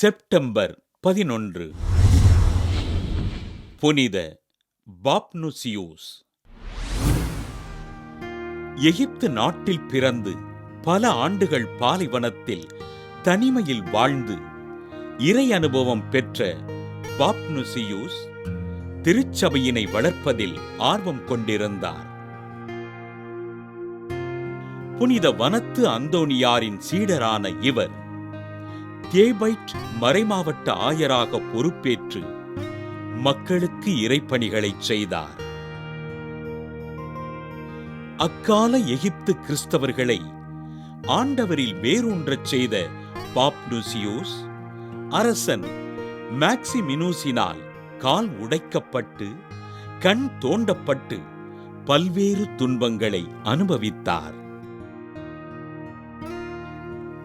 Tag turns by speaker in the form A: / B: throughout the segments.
A: September பதினொன்று. புனித பாப்னுசியூஸ். எகிப்து நாட்டில் பிறந்து பல ஆண்டுகள் பாலைவனத்தில் தனிமையில் வாழ்ந்து இறை அனுபவம் பெற்ற பாப்னுசியூஸ் திருச்சபையினை வளர்ப்பதில் ஆர்வம் கொண்டிருந்தார். புனித வனத்து அந்தோனியாரின் சீடரான இவர் தேபைட் மறைமாவட்ட ஆயராக பொறுப்பேற்று மக்களுக்கு இறைப்பணிகளைச் செய்தார். அக்கால எகிப்து கிறிஸ்தவர்களை ஆண்டவரில் வேரூன்றச் செய்த பாப்னுசியோஸ் அரசன் மேக்சிமினூசினால் கால் உடைக்கப்பட்டு கண் தோண்டப்பட்டு பல்வேறு துன்பங்களை அனுபவித்தார்.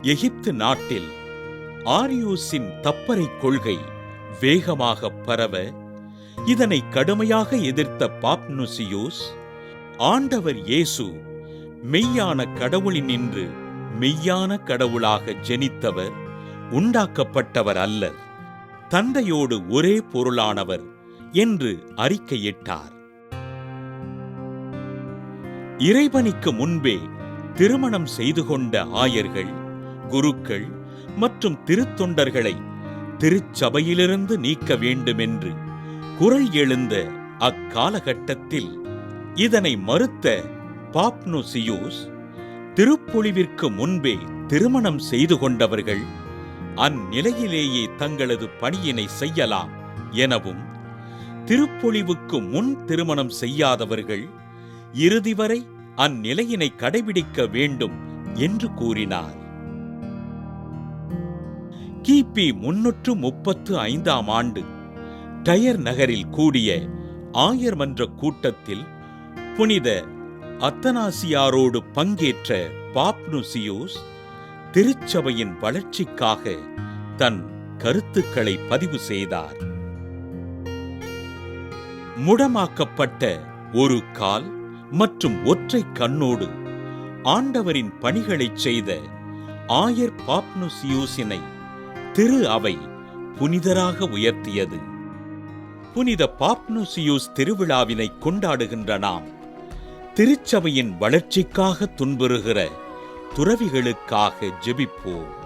A: எகிப்து நாட்டில் ஆரியூஸின் தப்பறை கொள்கை வேகமாக பரவ இதனை கடுமையாக எதிர்த்த பாப்னுசியூஸ் ஆண்டவர் இயேசு மெய்யான கடவுளினின்று மெய்யான கடவுளாக ஜெனித்தவர் உண்டாக்கப்பட்டவர் அல்லர். தந்தையோடு ஒரே பொருளானவர் என்று அறிக்கையிட்டார். இறைவனுக்கு முன்பே திருமணம் செய்து கொண்ட ஆயர்கள் குருக்கள் மற்றும் திருத்தொண்டர்களை திருச்சபையிலிருந்து நீக்க வேண்டுமென்று குரல் எழுந்த அக்காலகட்டத்தில் இதனை மறுத்த பாப்னுசியூஸ் திருப்பொழிவிற்கு முன்பே திருமணம் செய்து கொண்டவர்கள் அந்நிலையிலேயே தங்களது பணியினை செய்யலாம் எனவும் திருப்பொழிவுக்கு முன் திருமணம் செய்யாதவர்கள் இறுதி வரை அந்நிலையினை கடைபிடிக்க வேண்டும் என்று கூறினார். கிபி முன்னூற்று முப்பத்து ஐந்தாம் ஆண்டு டயர் நகரில் கூடிய ஆயர் மன்ற கூட்டத்தில் புனித அத்தனாசியாரோடு பங்கேற்ற பாப்னுசியோஸ் திருச்சபையின் வளர்ச்சிக்காக தன் கருத்துக்களை பதிவு செய்தார். முடமாக்கப்பட்ட ஒரு கால் மற்றும் ஒற்றை கண்ணோடு ஆண்டவரின் பணிகளைச் செய்த ஆயர் பாப்னுசியூசினை திரு அவை புனிதராக உயர்த்தியது. புனித பாப்னுசியூஸ் திருவிழாவினை கொண்டாடுகின்ற நாம் திருச்சபையின் வளர்ச்சிக்காக துன்புறுகிற துறவிகளுக்காக ஜெபிப்போம்.